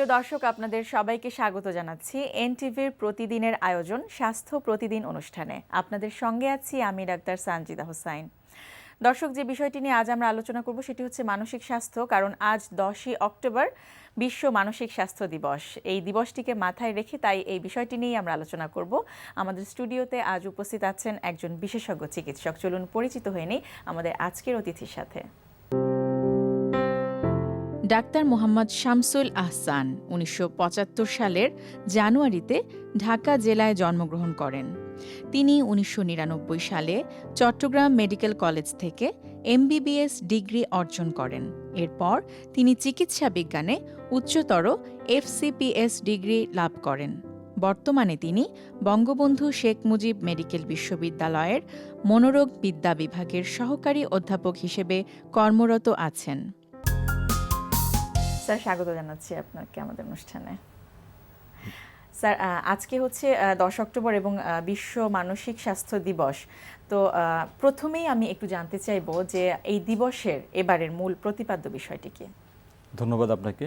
প্রিয় দর্শক, আপনাদের সবাইকে স্বাগত জানাচ্ছি এনটিভির প্রতিদিনের আয়োজন, স্বাস্থ্য প্রতিদিন অনুষ্ঠানে। আপনাদের সঙ্গে আছি আমি ডাক্তার সানজিদা হোসাইন। দর্শক, যে বিষয়টি নিয়ে আজ আমরা আলোচনা করব সেটি হচ্ছে মানসিক স্বাস্থ্য, কারণ আজ দশই অক্টোবর, বিশ্ব মানসিক স্বাস্থ্য দিবস। এই দিবসটিকে মাথায় রেখে তাই এই বিষয়টি নিয়েই আমরা আলোচনা করব। আমাদের স্টুডিওতে আজ উপস্থিত আছেন একজন বিশেষজ্ঞ চিকিৎসক। চলুন পরিচিত হয়ে নেই আমাদের আজকের অতিথির সাথে। ডাক্তার মোহাম্মদ শামসুল আহসান উনিশশো পঁচাত্তর সালের জানুয়ারিতে ঢাকা জেলায় জন্মগ্রহণ করেন। তিনি উনিশশো নিরানব্বই সালে চট্টগ্রাম মেডিকেল কলেজ থেকে এমবিবিএস ডিগ্রি অর্জন করেন। এরপর তিনি চিকিৎসা বিজ্ঞানে উচ্চতর এফসিপিএস ডিগ্রি লাভ করেন। বর্তমানে তিনি বঙ্গবন্ধু শেখ মুজিব মেডিকেল বিশ্ববিদ্যালয়ের মনোরোগ বিদ্যা বিভাগের সহকারী অধ্যাপক হিসেবে কর্মরত আছেন। স্যার, স্বাগত জানাচ্ছি আপনাকে আমাদের অনুষ্ঠানে। স্যার আজকে হচ্ছে দশ অক্টোবর এবং বিশ্ব মানসিক স্বাস্থ্য দিবস। তো প্রথমেই আমি একটু জানতে চাইব যে এই দিবসের এবারের মূল প্রতিপাদ্য বিষয়টি কি? ধন্যবাদ আপনাকে।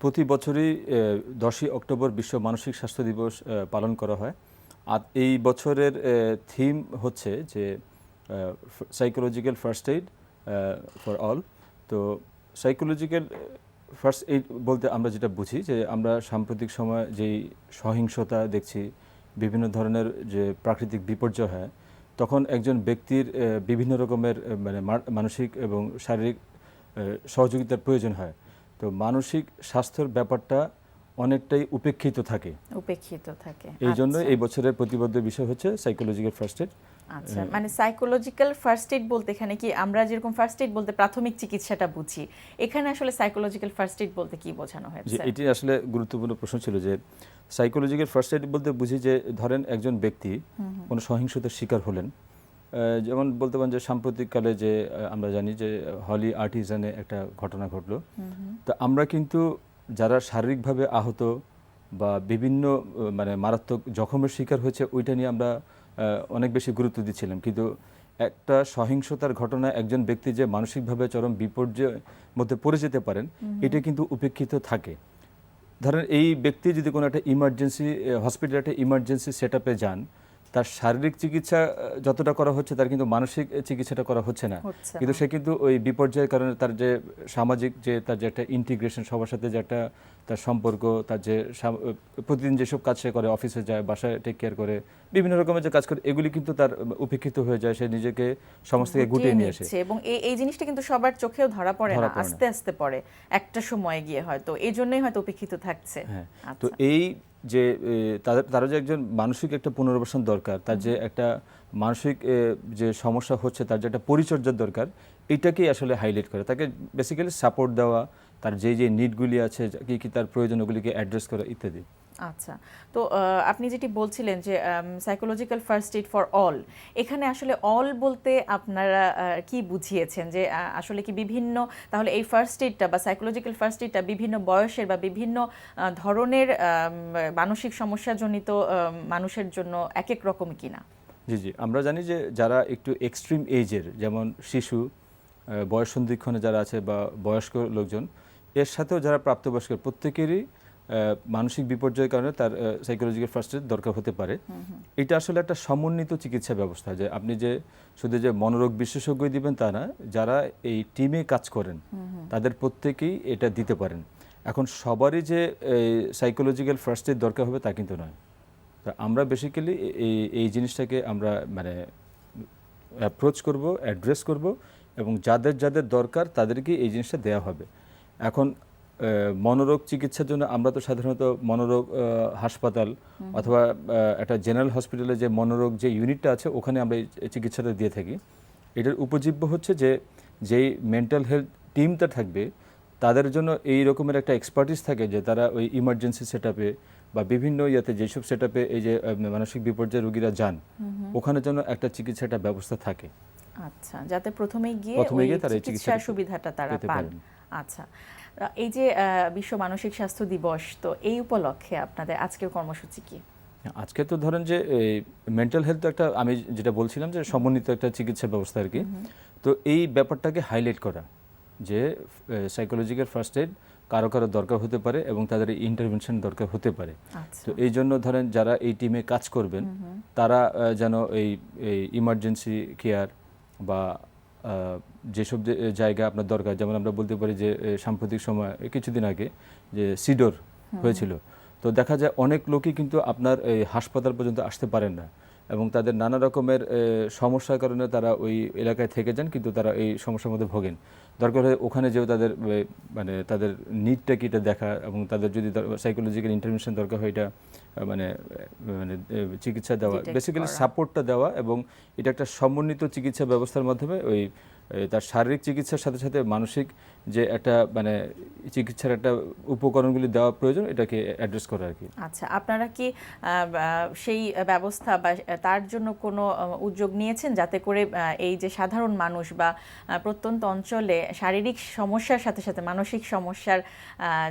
প্রতি বছরই দশই অক্টোবর বিশ্ব মানসিক স্বাস্থ্য দিবস পালন করা হয়। আর এই বছরের থিম হচ্ছে যে psychological first aid for all তো সাইকোলজিক্যাল ফার্স্ট এইড বলতে আমরা যেটা বুঝি যে আমরা সাম্প্রতিক সময় যেই সহিংসতা দেখছি বিভিন্ন ধরনের যে প্রাকৃতিক বিপর্যয় হয় তখন একজন ব্যক্তির বিভিন্ন রকমের মানে মানসিক এবং শারীরিক সহযোগিতার প্রয়োজন হয়। তো মানসিক স্বাস্থ্যের ব্যাপারটা অনেকটাই উপেক্ষিত থাকে। উপেক্ষিত থাকে। এই জন্য আচ্ছা। এই বছরের প্রতিবদ্ধ বিষয় হচ্ছে সাইকোলজিক্যাল ফার্স্ট এড আচ্ছা মানে সাইকোলজিক্যাল ফার্স্ট এইড বলতে এখানে কি আমরা যেরকম ফার্স্ট এইড বলতে প্রাথমিক চিকিৎসাটা বুঝি এখানে আসলে সাইকোলজিক্যাল ফার্স্ট এইড বলতে কি বোঝানো হয়েছে? এটি আসলে গুরুত্বপূর্ণ প্রশ্ন ছিল যে সাইকোলজিক্যাল ফার্স্ট এড বলতে বুঝি যে ধরেন একজন ব্যক্তি কোনো সহিংসতার শিকার হলেন। যেমন বলতে পারেন যে সাম্প্রতিককালে যে আমরা জানি যে হলি আর্টিজানে একটা ঘটনা ঘটলো। তো আমরা কিন্তু যারা শারীরিকভাবে আহত বা বিভিন্ন মানে মারাত্মক জখমের শিকার হয়েছে ওইটা নিয়ে আমরা অনেক বেশি গুরুত্ব দিচ্ছিলাম কিন্তু একটা সহিংসতার ঘটনা একজন ব্যক্তি যে মানসিকভাবে চরম বিপর্যয়ের মধ্যে পড়ে যেতে পারেন এটা কিন্তু উপেক্ষিত থাকে। ধরেন এই ব্যক্তি যদি কোনো একটা ইমার্জেন্সি হসপিটালে একটা ইমার্জেন্সি সেট যান তার শারীরিক চিকিৎসা যতটা করা হচ্ছে তার কিন্তু মানসিক চিকিৎসাটা করা হচ্ছে না। কিন্তু সে কিন্তু ওই বিপর্যয়ের কারণে তার যে সামাজিক যে তার যে একটা ইন্টিগ্রেশন সবার সাথে যে একটা তার সম্পর্ক তার যে প্রতিদিন যেসব কাজ সে করে অফিসে যায় বাসায় টেক কেয়ার করে বিভিন্ন রকমের যে কাজ করে এগুলি কিন্তু তার উপেক্ষিত হয়ে যায় সে নিজেকে সমাজ থেকে গুটিয়ে নিয়ে আসে। এবং এই এই জিনিসটা কিন্তু সবার চোখেও ধরা পড়ে না। আস্তে আস্তে পড়ে। একটা সময় গিয়ে হয়তো এই জন্যই হয়তো উপেক্ষিত থাকছে। হ্যাঁ। আচ্ছা। তো এই যে তাদের তারা যে একজন মানসিক একটা পুনর্বাসন দরকার, তার যে একটা মানসিক যে সমস্যা হচ্ছে, তার যে একটা পরিচর্যার দরকার, এটাকেই আসলে হাইলাইট করে। তাকে বেসিক্যালি সাপোর্ট দেওয়া, তার যে যে নিডগুলি আছে, কী কী তার প্রয়োজন ওগুলিকে অ্যাড্রেস করা, ইত্যাদি। আচ্ছা। তো আপনি যেটি বলছিলেন যে psychological first aid for all এখানে আসলে অল বলতে আপনারা কি বুঝিয়েছেন? যে আসলে কি বিভিন্ন, তাহলে এই ফার্স্ট এইডটা বা সাইকোলজিক্যাল ফার্স্ট এইডটা বিভিন্ন বয়সের বা বিভিন্ন ধরনের মানসিক সমস্যাজনিত মানুষের জন্য এক এক রকম কিনা জি জি। আমরা জানি যে, যারা একটু এক্সট্রিম এজের যেমন শিশু বয়স সন্ধিক্ষণে যারা আছে বা বয়স্ক লোকজন, এর সাথেও যারা প্রাপ্তবয়স্ক, প্রত্যেকেরই মানসিক বিপর্যয়ের কারণে তার সাইকোলজিক্যাল ফার্স্ট এড দরকার হতে পারে। এটা আসলে একটা সমন্বিত চিকিৎসা ব্যবস্থা যে আপনি যে শুধু যে মনোরোগ বিশেষজ্ঞ দিবেন তা না যারা এই টিমে কাজ করেন তাদের প্রত্যেকেই এটা দিতে পারেন। এখন সবারই যে সাইকোলজিক্যাল ফার্স্ট এড দরকার হবে তা কিন্তু নয়। তো আমরা বেসিক্যালি এই এই জিনিসটাকে আমরা মানে অ্যাপ্রোচ করব অ্যাড্রেস করব এবং যাদের যাদের দরকার তাদেরকে এই জিনিসটা দেওয়া হবে। এখন মনোরোগ চিকিৎসার জন্য আমরা তো সাধারণত মনোরোগ হাসপাতাল অথবা একটা জেনারেল হসপিটালে যে মনোরোগ যে ইউনিটটা আছে ওখানে আমরা চিকিৎসাটা দিয়ে থাকি। এটার উপজীব্য হচ্ছে যে যেই মেন্টাল হেলথ টিমটা থাকবে তাদের জন্য এই রকমের একটা এক্সপার্টিস থাকে যে তারা ওই ইমার্জেন্সি সেট বা বিভিন্ন ইয়াতে যেসব সেট এই যে মানসিক বিপর্যয় রোগীরা যান ওখানে জন্য একটা চিকিৎসাটা ব্যবস্থা থাকে। আচ্ছা যাতে প্রথমেই গিয়ে প্রথমে গিয়ে তারা চিকিৎসাটা সুবিধাটা তারা পান। আচ্ছা। এই যে বিশ্ব মানসিক স্বাস্থ্য দিবস তো এই উপলক্ষে আপনাদের আজকের কর্মসূচি কি? আজকে তো ধরেন যে মেন্টাল হেলথ একটা আমি যেটা বলছিলাম যে সমন্বিত একটা চিকিৎসা ব্যবস্থা আর কি। তো এই ব্যাপারটাকে হাইলাইট করা যে সাইকোলজিক্যাল ফার্স্ট এড কারও কারও দরকার হতে পারে এবং তাদের ইন্টারভেনশন দরকার হতে পারে। আচ্ছা। তো এই জন্য ধরেন যারা এই টিমে কাজ করবেন তারা যেন এই এই ইমার্জেন্সি কেয়ার বা যেসব যে- জায়গা আপনার দরকার যেমন আমরা বলতে পারি যে সাম্প্রতিক সময় কিছুদিন আগে যে সিডোর হয়েছিল তো দেখা যায় অনেক লোকই কিন্তু আপনার এই হাসপাতাল পর্যন্ত আসতে পারেন না। এবং তাদের নানা রকমের সমস্যার কারণে তারা ওই এলাকায় থেকে যান কিন্তু তারা এই সমস্যার মধ্যে ভোগেন। দরকার হলে ওখানে যেও তাদের মানে তাদের নিডটা কি এটা দেখা এবং তাদের যদি সাইকোলজিক্যাল ইন্টারভেনশন দরকার হয় এটা মানে মানে চিকিৎসা দেওয়া বেসিক্যালি সাপোর্টটা দেওয়া এবং এটা একটা সমন্বিত চিকিৎসা ব্যবস্থার মাধ্যমে ওই তার শারীরিক চিকিৎসার সাথে সাথে মানসিক যে একটা মানে চিকিৎসার একটা উপকরণগুলি দেওয়া প্রয়োজন এটাকে অ্যাড্রেস করা আর কি। আচ্ছা আপনারা কি সেই ব্যবস্থা বা তার জন্য কোনো উদ্যোগ নিয়েছেন যাতে করে এই যে সাধারণ মানুষ বা প্রত্যন্ত অঞ্চলে শারীরিক সমস্যার সাথে সাথে মানসিক সমস্যার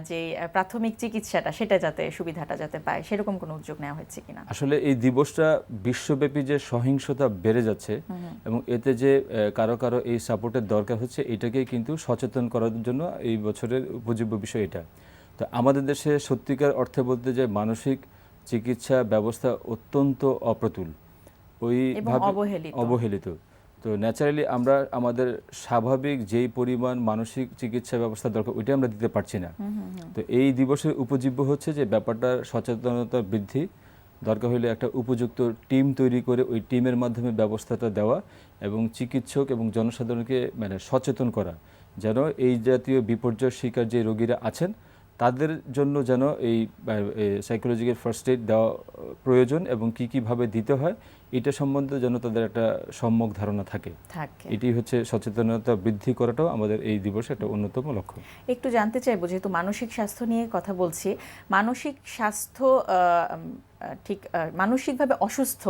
যে প্রাথমিক চিকিৎসাটা সেটা যাতে সুবিধাটা যাতে পায় সেরকম কোনো উদ্যোগ নেওয়া হয়েছে কিনা? আসলে এই দিবসটা বিশ্বব্যাপী যে সহিংসতা বেড়ে যাচ্ছে এবং এতে যে কারও কারও এই সাপোর্টের দরকার হচ্ছে এটাকেই কিন্তু সচেতন করার জন্য এই বছরের উপযোগ্য বিষয় এটা। তো আমাদের দেশে সত্যিকার অর্থে বলতে যে মানসিক চিকিৎসা ব্যবস্থা অত্যন্ত অপ্রতুল। ওই অবহেলিত। তো ন্যাচারালি আমরা আমাদের স্বাভাবিক যেই পরিমাণ মানসিক চিকিৎসা ব্যবস্থা দরকার ওইটা আমরা দিতে পারছি না। তো এই দিবসের উপজীব্য হচ্ছে যে ব্যাপারটার সচেতনতা বৃদ্ধি দরকার হলে একটা উপযুক্ত টিম তৈরি করে ওই টিমের মাধ্যমে ব্যবস্থাটা দেওয়া এবং চিকিৎসক এবং জনসাধারণকে মানে সচেতন করা যেন এই জাতীয় বিপর্যয় শিকার যে রোগীরা আছেন তাদের জন্য যেন এই সাইকোলজিক্যাল ফার্স্ট এইড দেওয়া প্রয়োজন এবং কি কীভাবে দিতে হয় এটা সম্বন্ধে যেন তাদের একটা সম্যক ধারণা থাকে। এটি হচ্ছে সচেতনতা বৃদ্ধি করাটাও আমাদের এই দিবসের একটা অন্যতম লক্ষ্য। একটু জানতে চাইব যেহেতু মানসিক স্বাস্থ্য নিয়ে কথা বলছি মানসিক স্বাস্থ্য ঠিক মানসিকভাবে অসুস্থ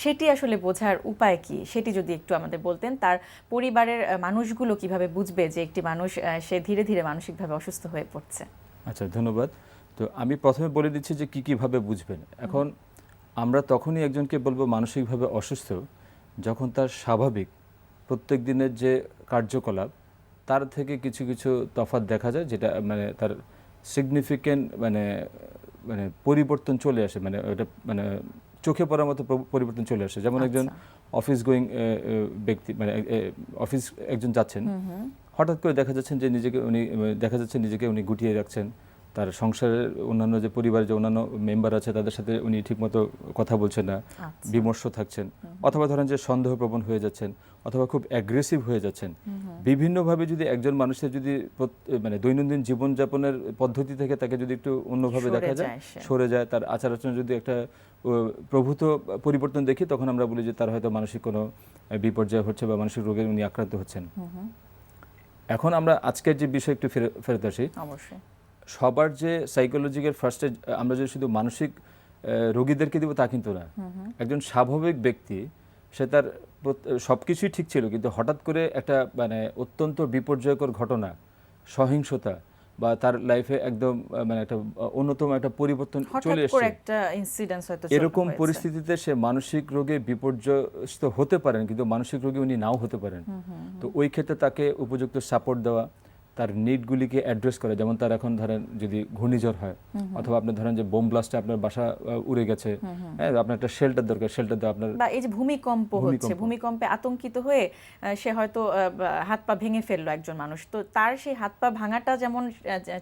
সেটি আসলে বোঝার উপায় কি? সেটি যদি একটু আমাদের বলতেন, তার পরিবারের মানুষগুলো কীভাবে বুঝবে যে একটি মানুষ সে ধীরে ধীরে মানসিকভাবে অসুস্থ হয়ে পড়ছে? আচ্ছা ধন্যবাদ। তো আমি প্রথমে বলে দিচ্ছি যে কি কীভাবে বুঝবেন। এখন আমরা তখনই একজনকে বলব মানসিকভাবে অসুস্থ যখন তার স্বাভাবিক প্রত্যেক দিনের যে কার্যকলাপ, তার থেকে কিছু কিছু তফাৎ দেখা যায় যেটা মানে তার সিগনিফিকেন্ট মানে মানে পরিবর্তন চলে আসে মানে ওটা মানে চোখে পড়ার মতো পরিবর্তন চলে আসে। যেমন একজন অফিস গোয়িং ব্যক্তি মানে অফিস একজন যাচ্ছেন। হঠাৎ করে দেখা যাচ্ছেন যে নিজেকে উনি দেখা যাচ্ছে নিজেকে উনি গুটিয়ে রাখছেন। তার সংসারের অন্যান্য যে পরিবারের যে অন্যান্য মেম্বার আছে তাদের সাথে উনি ঠিকমতো কথা বলছেন না আচ্ছা। বিমর্ষ থাকছেন। অথবা ধরেন যে সন্দেহপ্রবণ হয়ে যাচ্ছেন অথবা খুব অ্যাগ্রেসিভ হয়ে যাচ্ছেন। বিভিন্নভাবে যদি একজন মানুষের যদি মানে দৈনন্দিন জীবনযাপনের পদ্ধতি থেকে তাকে যদি একটু অন্যভাবে দেখা যায় সরে যায় তার আচার আচরণ যদি একটা প্রভূত পরিবর্তন দেখি তখন আমরা বলি যে তার হয়তো মানসিক কোনো বিপর্যয় হচ্ছে বা মানসিক রোগে উনি আক্রান্ত হচ্ছেন। এখন আমরা আজকের যে বিষয় একটু ফেরত ফেরত আসি। অবশ্যই। সবার যে সাইকোলজিক্যাল ফার্স্ট আমরা যে শুধু মানসিক রোগীদেরকে দিব তা কিন্তু না। একজন স্বাভাবিক ব্যক্তি সে তার সব কিছুই ঠিক ছিল কিন্তু হঠাৎ করে একটা মানে অত্যন্ত বিপর্যয়কর ঘটনা সহিংসতা বা তার লাইফে একদম মানে একটা অন্যতম একটা পরিবর্তন চলে এসেছে। একটা ইনসিডেন্স হয়তো এরকম পরিস্থিতিতে সে মানসিক রোগে বিপর্যস্ত হতে পারেন কিন্তু মানসিক রোগী উনি নাও হতে পারেন। তো ওই ক্ষেত্রে তাকে উপযুক্ত সাপোর্ট দেওয়া তার নিডগুলিকে অ্যাড্রেস করে যেমন তার এখন ধরেন যদি ঘূর্ণিঝড় হয় অথবা আপনি ধরেন যে বোম ব্লাস্টে আপনার বাসা উড়ে গেছে হ্যাঁ আপনার একটা শেল্টার দরকার শেল্টার দেওয়া আপনার বা এই যে ভূমিকম্প হচ্ছে ভূমিকম্পে আতঙ্কিত হয়ে সে হয়তো হাত পা ভেঙে ফেলল একজন মানুষ। তো তার সেই হাত পা ভাঙাটা যেমন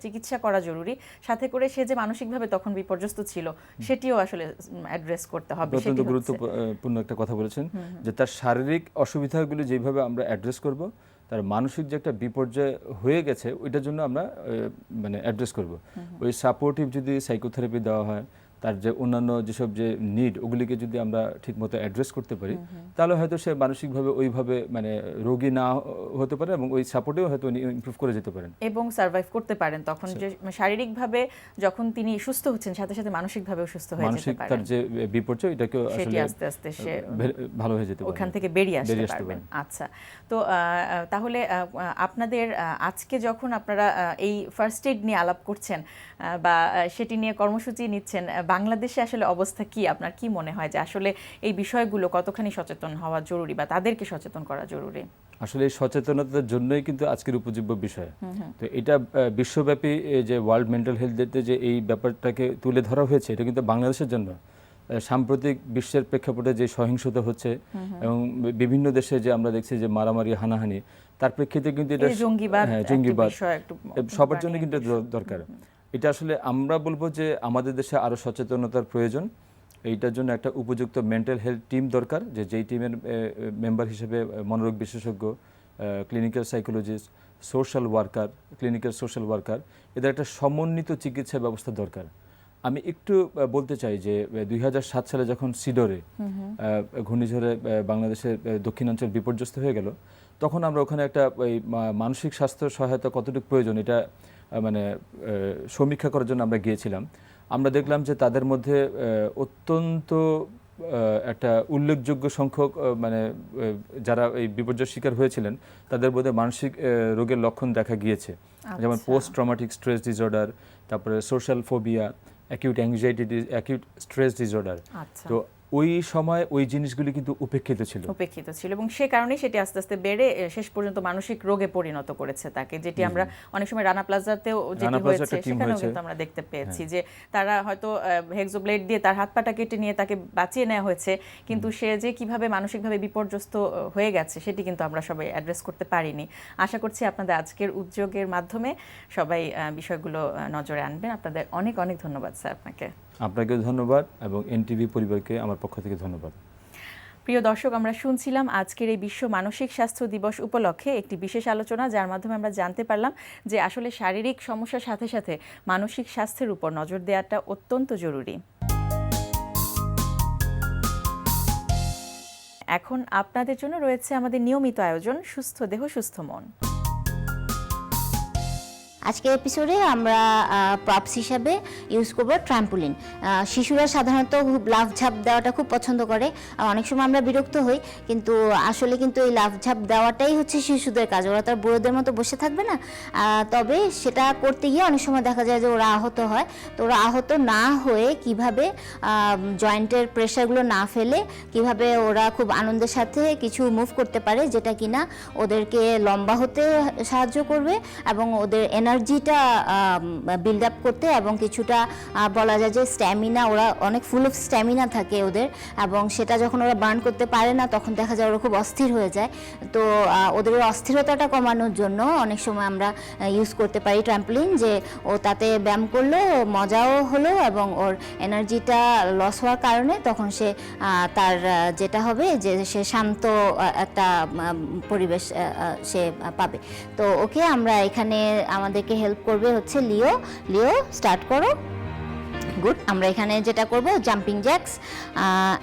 চিকিৎসা করা জরুরি সাথে করে সে যে মানসিকভাবে তখন বিপর্যস্ত ছিল সেটিও আসলে অ্যাড্রেস করতে হবে অত্যন্ত গুরুত্বপূর্ণ একটা কথা বলেছেন যে তার শারীরিক অসুবিধাগুলি যেভাবে আমরা অ্যাড্রেস করব তার মানসিক যে একটা বিপর্যয় হয়ে গেছে ওইটার জন্য আমরা মানে অ্যাড্রেস করব। ওই সাপোর্টিভ যদি সাইকোথেরাপি দেওয়া হয় তার যে অন্যান্য যেসব যে নিড ওগুলিকে যদি আমরা ঠিকমতো অ্যাড্রেস করতে পারি তাহলে হয়তো সে মানসিকভাবে ওইভাবে মানে রোগী না হতে পারে এবং ওই সাপোর্টেও হয়তো উনি ইমপ্রুভ করে যেতে পারেন। এবং সার্ভাইভ করতে পারেন তখন যে শারীরিকভাবে যখন তিনি সুস্থ হচ্ছেন সাথে সাথে মানসিকভাবেও সুস্থ হয়ে যেতে মানসিক তার যে বিপর্যয় এটাকেও সেটি আসলে আস্তে আস্তে সে ভালো হয়ে যেতে পারে। ওখান থেকে বেরিয়ে আসতে পারবেন। আচ্ছা তো তাহলে আপনাদের আজকে যখন আপনারা এই ফার্স্ট এড নিয়ে আলাপ করছেন বা সেটি নিয়ে কর্মসূচি নিচ্ছেন বাংলাদেশে আসলে অবস্থা কি? আপনার কি মনে হয় যে আসলে এই বিষয়গুলো কতখানি সচেতন হওয়া জরুরি বা তাদেরকে সচেতন করা জরুরি? আসলে সচেতনতার জন্যই কিন্তু আজকের উপজীব্য বিষয়। তো এটা বিশ্বব্যাপী যে ওয়ার্ল্ড মেন্টাল হেলথ ডেতে যে এই ব্যাপারটাকে তুলে ধরা হয়েছে এটা কিন্তু বাংলাদেশের জন্য সাম্প্রতিক বিশ্বের প্রেক্ষাপটে যে সহিংসতা হচ্ছে এবং বিভিন্ন দেশে যে আমরা দেখছি যে মারামারি হানাহানি তার প্রেক্ষিতে কিন্তু এটা জঙ্গিবাদ হ্যাঁ সবার জন্য কিন্তু দরকার। এটা আসলে আমরা বলব যে আমাদের দেশে আরও সচেতনতার প্রয়োজন। এইটার জন্য একটা উপযুক্ত মেন্টাল হেলথ টিম দরকার যে যেই টিমের মেম্বার হিসেবে মনোরোগ বিশেষজ্ঞ clinical psychologist social worker clinical social worker এদের একটা সমন্বিত চিকিৎসা ব্যবস্থা দরকার। আমি একটু বলতে চাই যে দুই হাজার সাত সালে যখন সিডরে ঘূর্ণিঝড়ে বাংলাদেশের দক্ষিণাঞ্চল বিপর্যস্ত হয়ে গেল তখন আমরা ওখানে একটা ওই মানসিক স্বাস্থ্য সহায়তা কতটুকু প্রয়োজন এটা মানে সমীক্ষা করার জন্য আমরা গিয়েছিলাম। আমরা দেখলাম যে তাদের মধ্যে অত্যন্ত একটা উল্লেখযোগ্য সংখ্যক মানে যারা এই বিপর্যয় শিকার হয়েছিলেন তাদের মধ্যে মানসিক রোগের লক্ষণ দেখা গিয়েছে। যেমন আচ্ছা। পোস্ট ট্রমাটিক স্ট্রেস ডিসঅর্ডার তারপরে social phobia acute anxiety acute stress disorder তো ওই সময় ওই জিনিসগুলি কিন্তু উপেক্ষিত ছিল। উপেক্ষিত ছিল এবং সে কারণেই সেটি আস্তে আস্তে বেড়ে শেষ পর্যন্ত মানসিক রোগে পরিণত করেছে তাকে যেটি আমরা অনেক সময় রানা প্লাজাতেও যেটি হয়েছে সেখানেও হ্যাঁ। কিন্তু আমরা দেখতে পেয়েছি যে তারা হয়তো হেক্সোব্লেড দিয়ে তার হাত পাটা কেটে নিয়ে তাকে বাঁচিয়ে নেওয়া হয়েছে কিন্তু সে যে কীভাবে মানসিকভাবে বিপর্যস্ত হয়ে গেছে সেটি কিন্তু আমরা সবাই অ্যাড্রেস করতে পারিনি। আশা করছি আপনাদের আজকের উদ্যোগের মাধ্যমে সবাই বিষয়গুলো নজরে আনবেন। আপনাদের অনেক অনেক ধন্যবাদ স্যার আপনাকে। আপনাকে ধন্যবাদ এবং এনটিভি পরিবারকে আমার পক্ষ থেকে ধন্যবাদ। প্রিয় দর্শক, আমরা শুনছিলাম আজকের এই বিশ্ব মানসিক স্বাস্থ্য দিবস উপলক্ষে একটি বিশেষ আলোচনা, যার মাধ্যমে আমরা জানতে পারলাম যে আসলে শারীরিক সমস্যার সাথে সাথে মানসিক স্বাস্থ্যের উপর নজর দেওয়াটা অত্যন্ত জরুরি। এখন আপনাদের জন্য রয়েছে আমাদের নিয়মিত আয়োজন, সুস্থ দেহ, সুস্থ মন। আজকের এপিসোডে আমরা প্রপস হিসাবে ইউজ করব ট্রাম্পুলিন শিশুরা সাধারণত খুব লাভ ঝাপ দেওয়াটা খুব পছন্দ করে। আর অনেক সময় আমরা বিরক্ত হই, কিন্তু আসলে কিন্তু এই লাভ ঝাপ দেওয়াটাই হচ্ছে শিশুদের কাজ। ওরা তার বুড়োদের মতো বসে থাকবে না। তবে সেটা করতে গিয়ে অনেক সময় দেখা যায় যে ওরা আহত হয়। তো ওরা আহত না হয়ে কীভাবে জয়েন্টের প্রেশারগুলো না ফেলে কীভাবে ওরা খুব আনন্দের সাথে কিছু মুভ করতে পারে, যেটা কিনা ওদেরকে লম্বা হতে সাহায্য করবে এবং ওদের এনার্জিটা বিল্ড আপ করতে এবং কিছুটা বলা যায় যে স্ট্যামিনা ওরা অনেক ফুল অফ স্ট্যামিনা থাকে ওদের এবং সেটা যখন ওরা বার্ন করতে পারে না, তখন দেখা যায় ওরা খুব অস্থির হয়ে যায়। তো ওদের অস্থিরতাটা কমানোর জন্য অনেক সময় আমরা ইউজ করতে পারি ট্রাম্পলিন যে ও তাতে ব্যায়াম করল, মজাও হলো এবং ওর এনার্জিটা লস হওয়ার কারণে তখন সে তার যেটা হবে যে সে শান্ত একটা পরিবেশ সে পাবে। তো ওকে আমরা এখানে আমাদেরকে হেল্প করবে হচ্ছে লিও লিও স্টার্ট করো। গুড আমরা এখানে যেটা করব jumping jacks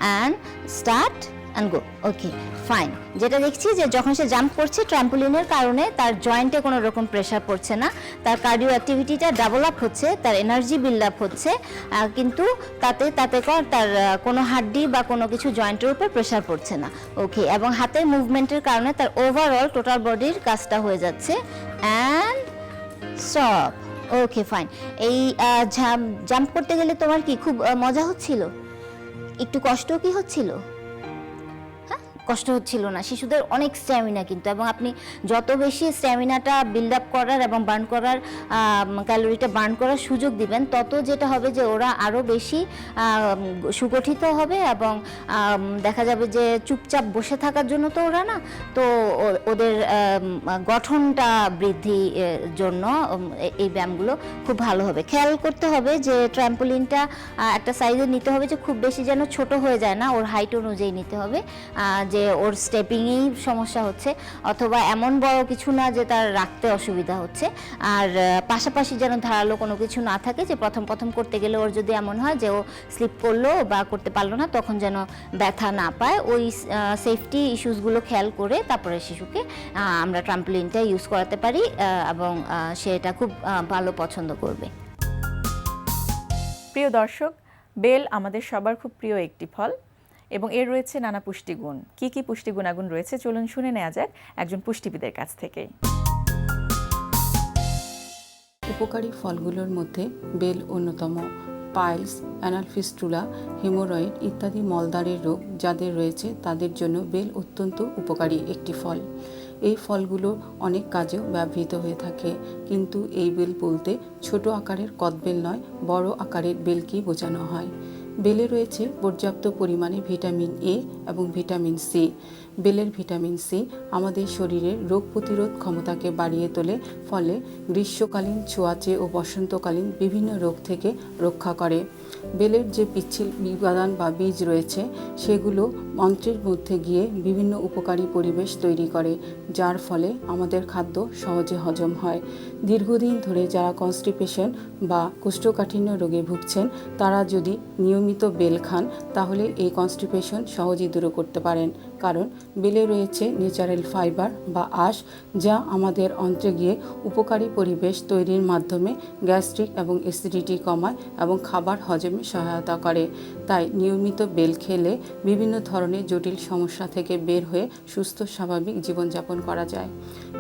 and start and go okay fine যেটা দেখছি যে যখন সে জাম্প করছে ট্রাম্পোলিনের কারণে তার জয়েন্টে কোনো রকম প্রেশার পড়ছে না। তার কার্ডিও অ্যাক্টিভিটিটা ডাবল আপ হচ্ছে, তার এনার্জি বিল্ড আপ হচ্ছে কিন্তু তাতে তাতে কর তার কোনো হাড্ডি বা কোনো কিছু জয়েন্টের উপর প্রেশার পড়ছে না। ওকে এবং হাতের মুভমেন্টের কারণে তার ওভারঅল টোটাল বডির কাজটা হয়ে যাচ্ছে। অ্যান্ড স্টপ ওকে ফাইন এই জাম্প করতে গেলে তোমার কি খুব মজা হচ্ছিল? একটু কষ্টও কি হচ্ছিল? কষ্ট হচ্ছিল না। শিশুদের অনেক স্ট্যামিনা কিন্তু এবং আপনি যত বেশি স্ট্যামিনাটা বিল্ড আপ করার এবং বার্ন করার ক্যালোরিটা বার্ন করার সুযোগ দিবেন, তত যেটা হবে যে ওরা আরও বেশি সুগঠিত হবে এবং দেখা যাবে যে চুপচাপ বসে থাকার জন্য তো ওরা না, তো ওদের গঠনটা বৃদ্ধি জন্য এই ব্যায়ামগুলো খুব ভালো হবে। খেয়াল করতে হবে যে ট্র্যাম্পোলিনটা একটা সাইজে নিতে হবে যে খুব বেশি যেন ছোট হয়ে যায় না, ওর হাইট অনুযায়ী নিতে হবে। যে ওর স্টেপিংয়েই সমস্যা হচ্ছে অথবা এমন বড় কিছু না যে তার রাখতে অসুবিধা হচ্ছে। আর পাশাপাশি যেন ধারালো কোনো কিছু না থাকে যে প্রথম প্রথম করতে গেলে ওর যদি এমন হয় যে ও স্লিপ করল বা করতে পারল না তখন যেন ব্যথা না পায়। ওই সেফটি ইস্যুসগুলো খেয়াল করে তারপরে শিশুকে আমরা ট্রাম্পলিনটা ইউজ করাতে পারি এবং আহ, সে এটা খুব ভালো পছন্দ করবে। প্রিয় দর্শক বেল আমাদের সবার খুব প্রিয় একটি ফল। এবং এর রয়েছে নানা পুষ্টিগুণ। কি কি পুষ্টি গুণাগুণ রয়েছে? চলুন শুনে নেওয়া যাক একজন পুষ্টিবিদের কাছ থেকেই উপকারী ফলগুলোর মধ্যে বেল অন্যতম, পাইলস, অ্যানালফিস্টুলা, হিমোরয়েড ইত্যাদি মলদ্বারের রোগ যাদের রয়েছে তাদের জন্য বেল অত্যন্ত উপকারী একটি ফল। এই ফলগুলো অনেক কাজেও ব্যবহৃত হয়ে থাকে, কিন্তু এই বেল বলতে ছোট আকারের কদবেল নয়, বড় আকারের বেলকেই বোঝানো হয়। বেলে রয়েছে পর্যাপ্ত পরিমাণে ভিটামিন এ এবং ভিটামিন সি বেলের ভিটামিন সি আমাদের শরীরের রোগ প্রতিরোধ ক্ষমতাকে বাড়িয়ে তোলে, ফলে গ্রীষ্মকালীন ছোঁয়াচে ও বসন্তকালীন বিভিন্ন রোগ থেকে রক্ষা করে। বেলের যে পিচ্ছিল উপাদান বা বীজ রয়েছে, সেগুলো মন্ত্রের মধ্যে গিয়ে বিভিন্ন উপকারী পরিবেশ তৈরি করে, যার ফলে আমাদের খাদ্য সহজে হজম হয়। দীর্ঘদিন ধরে যারা কনস্টিপেশন বা কোষ্ঠকাঠিন্য রোগে ভুগছেন, তারা যদি নিয়মিত বেল খান, তাহলে এই কনস্টিপেশন সহজেই দূর করতে পারেন। কারণ বেলে রয়েছে ন্যাচারাল ফাইবার বা আঁশ যা আমাদের অন্ত্রে গিয়ে উপকারী পরিবেশ তৈরির মাধ্যমে গ্যাস্ট্রিক এবং অ্যাসিডিটি কমায় এবং খাবার হজমে সহায়তা করে। তাই নিয়মিত বেল খেলে বিভিন্ন ধরনের জটিল সমস্যা থেকে বের হয়ে সুস্থ, স্বাভাবিক জীবনযাপন করা যায়।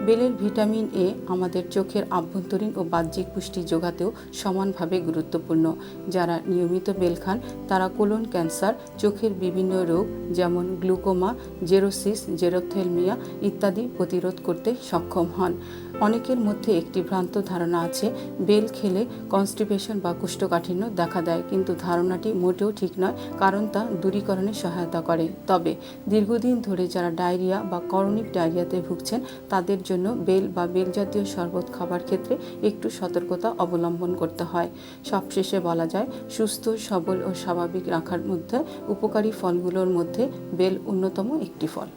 বেলের ভিটামিন এ আমাদের চোখের আভ্যন্তরীণ ও বাহ্যিক পুষ্টি যোগাতেও সমানভাবে গুরুত্বপূর্ণ। যারা নিয়মিত বেল খান, তারা কোলন ক্যান্সার, চোখের বিভিন্ন রোগ যেমন গ্লুকোমা, জেরোসিস জেরোথেলমিয়া ইত্যাদি প্রতিরোধ করতে সক্ষম হন। অনেকের মধ্যে একটি ভ্রান্ত ধারণা আছে, বেল খেলে কনস্টিপেশন বা কোষ্ঠকাঠিন্য দেখা দেয়, কিন্তু ধারণাটি মোটেও ঠিক নয়, কারণ তা দূরীকরণে সহায়তা করে। তবে দীর্ঘদিন ধরে যারা ডায়রিয়া বা করনিক ডায়রিয়াতে ভুগছেন, তাদের জন্য বেল বা বেল জাতীয় শরবত খাবার ক্ষেত্রে একটু সতর্কতা অবলম্বন করতে হয়। সবশেষে বলা যায়, সুস্থ, সবল ও স্বাভাবিক রাখার মধ্যে উপকারী ফলগুলোর মধ্যে বেল অন্যতম একটি ফল।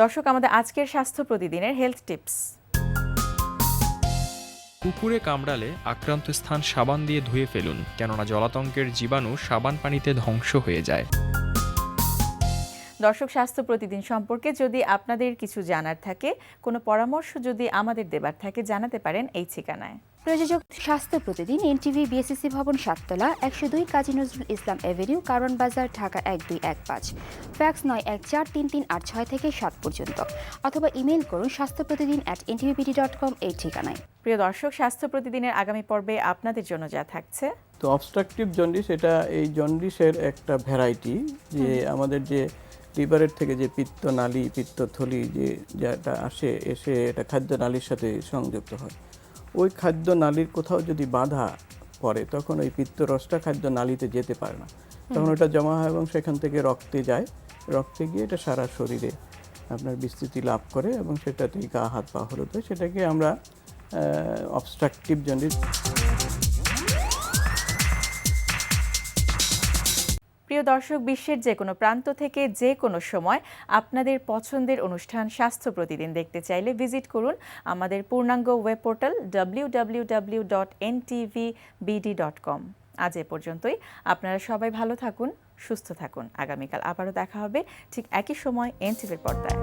দর্শক, আমাদের আজকের স্বাস্থ্য প্রতিদিনের হেলথ টিপস। কুকুরে কামড়ালে আক্রান্ত স্থান সাবান দিয়ে ধুয়ে ফেলুন, কেননা জলাতঙ্কের জীবাণু সাবান পানিতে ধ্বংস হয়ে যায়। দর্শক, স্বাস্থ্য প্রতিদিন সম্পর্কে যদি আপনাদের কিছু জানার থাকে, কোনো পরামর্শ যদি আমাদের দেবার থাকে, জানাতে পারেন এই ঠিকানায়। প্রযোজক স্বাস্থ্য প্রতিদিন এনটিভি বিএসসি ভবন সাততলা একশো দুই কাজী নজরুল ইসলাম এভিনিউ কারণ বাজার ঢাকা এক দুই এক পাঁচ। ফ্যাক্স নয় এক চার তিন তিন আট ছয় থেকে সাত পর্যন্ত। অথবা ইমেল করুন স্বাস্থ্য প্রতিদিন অ্যাট এনটিভিপিডি ডট কম এই ঠিকানায়। প্রিয় দর্শক স্বাস্থ্য প্রতিদিনের আগামী পর্বে আপনাদের জন্য যা থাকছে। তো অবস্ট্রাকটিভ জন্ডিস এটা এই জন্ডিসের একটা ভ্যারাইটি যে আমাদের যে লিভারের থেকে যে পিত্ত পিত্তনালী পিত্তথলি যে যেটা আসে এসে এটা খাদ্য নালীর সাথে সংযুক্ত হয়। ওই খাদ্য নালীর কোথাও যদি বাধা পড়ে তখন ওই পিত্তরসটা খাদ্য নালীতে যেতে পারে না। তখন ওটা জমা হয় এবং সেখান থেকে রক্তে যায়। রক্তে গিয়ে এটা সারা শরীরে আপনার বিস্তৃতি লাভ করে এবং সেটাতেই গা হাত পা হলুদ সেটাকে আমরা অবস্ট্রাকটিভ জন্ডিস প্রিয় দর্শক, বিশ্বের যে কোনো প্রান্ত থেকে যে কোনো সময় আপনাদের পছন্দের অনুষ্ঠান, স্বাস্থ্য প্রতিদিন দেখতে চাইলে ভিজিট করুন আমাদের পূর্ণাঙ্গ web portal W dot BD dot com আজ এ পর্যন্তই। আপনারা সবাই ভালো থাকুন, সুস্থ থাকুন। আগামীকাল আবারও দেখা হবে ঠিক একই সময় এনটিভির পর্দায়।